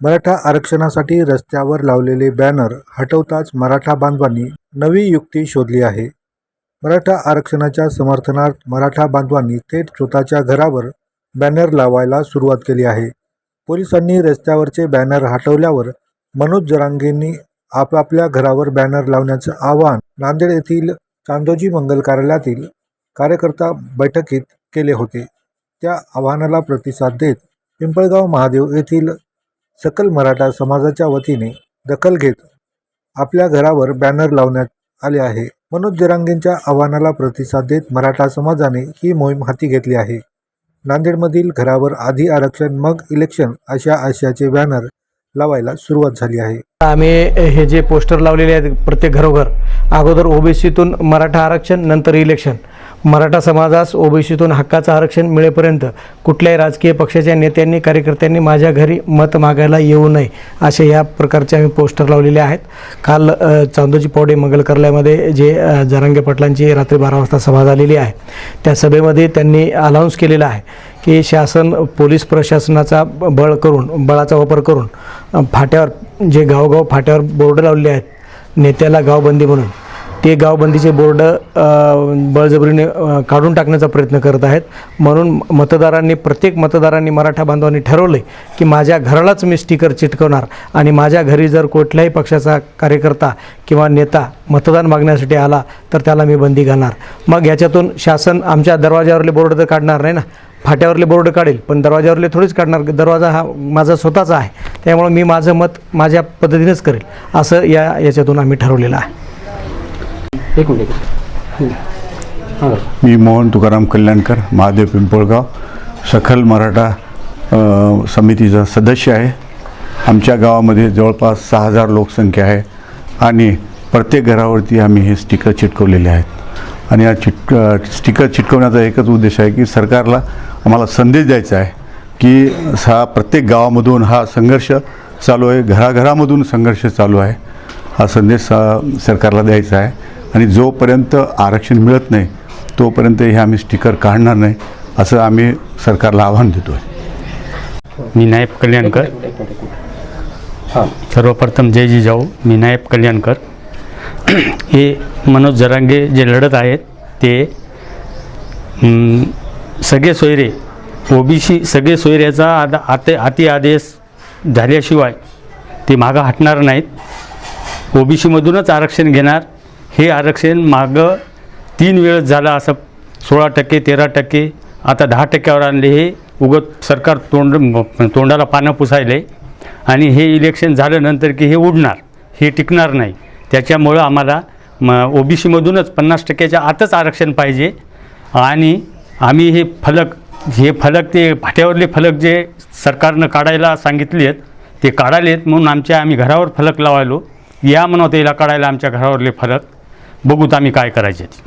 मराठा आरक्षणासाठी रस्त्यावर लावलेले बॅनर हटवताच मराठा बांधवांनी नवी युक्ती शोधली आहे. मराठा आरक्षणाच्या समर्थनार्थ मराठा बांधवांनी थेट स्वतःच्या घरावर बॅनर लावायला सुरुवात केली आहे. पोलिसांनी रस्त्यावरचे बॅनर हटवल्यावर मनोज जरांगेंनी आपापल्या घरावर बॅनर लावण्याचं आवाहन नांदेड येथील चांदोजी मंगल कार्यालयातील कार्यकर्ता बैठकीत केले होते. त्या आव्हानाला प्रतिसाद देत पिंपळगाव महादेव येथील सकल मराठा समाजाच्या वतीने दखल घेत आपल्या घरावर बॅनर लावण्यात आले आहे. मनोज जरांगेंच्या आव्हानाला प्रतिसाद देत मराठा समाजाने ही मोहीम हाती घेतली आहे. नांदेडमधील घरावर आधी आरक्षण मग इलेक्शन अशा आशयाचे बॅनर लावायला सुरुवात झाली आहे. आम्ही हे जे पोस्टर लावलेले आहेत प्रत्येक घरोघर अगोदर ओबीसीतून मराठा आरक्षण नंतर इलेक्शन मराठा समाजास ओबीसीतून हक्काचं आरक्षण मिळेपर्यंत कुठल्याही राजकीय पक्षाच्या नेत्यांनी कार्यकर्त्यांनी माझ्या घरी मत मागायला येऊ नये असे या प्रकारचे आम्ही पोस्टर लावलेले आहेत. काल चांदोजी पावडे मंगलकर्ल्यामध्ये जे अ, जरांगे पाटलांची रात्री बारा वाजता सभा झालेली आहे. त्या सभेमध्ये त्यांनी अनाऊन्स केलेलं आहे की शासन पोलीस प्रशासनाचा बळ करून बळाचा वापर करून फाट्यावर जे गावगाव फाट्यावर बोर्ड लावलेले आहेत नेत्याला गावबंदी म्हणून. ते गावबंदीचे बोर्ड बळजबरीने काढून टाकण्याचा प्रयत्न करत आहेत. म्हणून मतदारांनी प्रत्येक मतदारांनी मराठा बांधवांनी ठरवलं आहे की माझ्या घरालाच मी स्टिकर चिटकवणार आणि माझ्या घरी जर कुठल्याही पक्षाचा कार्यकर्ता किंवा नेता मतदान मागण्यासाठी आला तर त्याला मी बंदी घालणार. मग याच्यातून शासन आमच्या दरवाज्यावरले बोर्ड तर काढणार नाही ना? फाट्यावरले बोर्ड काढेल पण दरवाज्यावरले थोडीच काढणार. दरवाजा हा माझा स्वतःचा आहे. त्यामुळे मी माझं मत माझ्या पद्धतीनेच करेल. असं या याच्यातून आम्ही ठरवलेलं आहे. एक मिनिट हां। मी मोहन तुकाराम कल्याणकर महादेव पिंपळगाव सखल मराठा अ, समितीचा सदस्य आहे. आमच्या गावामध्ये जवळपास सहा हजार लोकसंख्या आहे आणि प्रत्येक घरावरती आम्ही हे स्टिकर चिटकवलेले आहेत. आणि या चिटक स्टिकर चिटकवण्याचा एकच उद्देश आहे की सरकारला आम्हाला संदेश द्यायचा आहे की हा प्रत्येक गावामधून हा संघर्ष चालू आहे घराघरामधून संघर्ष चालू आहे. हा संदेश अ, सरकारला द्यायचा आहे. आणि जोपर्यंत आरक्षण मिळत नाही तोपर्यंत हे आम्ही स्टिकर काढणार नाही असं आम्ही सरकारला आव्हान देतो आहे मी नायब कल्याणकर. हो. सर्वप्रथम जय जिजाऊ मी नायब कल्याणकर. हे मनोज जरांगे जे लढत आहेत ते सगळे सोयरे ओबीसी सगळे सोयऱ्याचा आद आते अति आदेश झाल्याशिवाय ते मागं हटणार नाहीत. ओबीसीमधूनच आरक्षण घेणार. हे आरक्षण मागं तीन वेळेस झालं असं सोळा टक्के तेरा टक्के आता दहा टक्क्यावर आणले हे उगत सरकार तोंड तोंडाला पानं पुसायले. आणि हे इलेक्शन झाल्यानंतर की हे उडणार हे टिकणार नाही. त्याच्यामुळं आम्हाला म ओबीसीमधूनच पन्नास टक्क्याच्या आतच आरक्षण पाहिजे. आणि आम्ही हे फलक हे फलक ते फाट्यावरले फलक जे सरकारनं काढायला सांगितले आहेत ते काढायलेत म्हणून आमच्या आम्ही घरावर फलक लावायलो. या म्हणत याला काढायला आमच्या घरावरले फलक. बघूत आम्ही काय करायचे ते.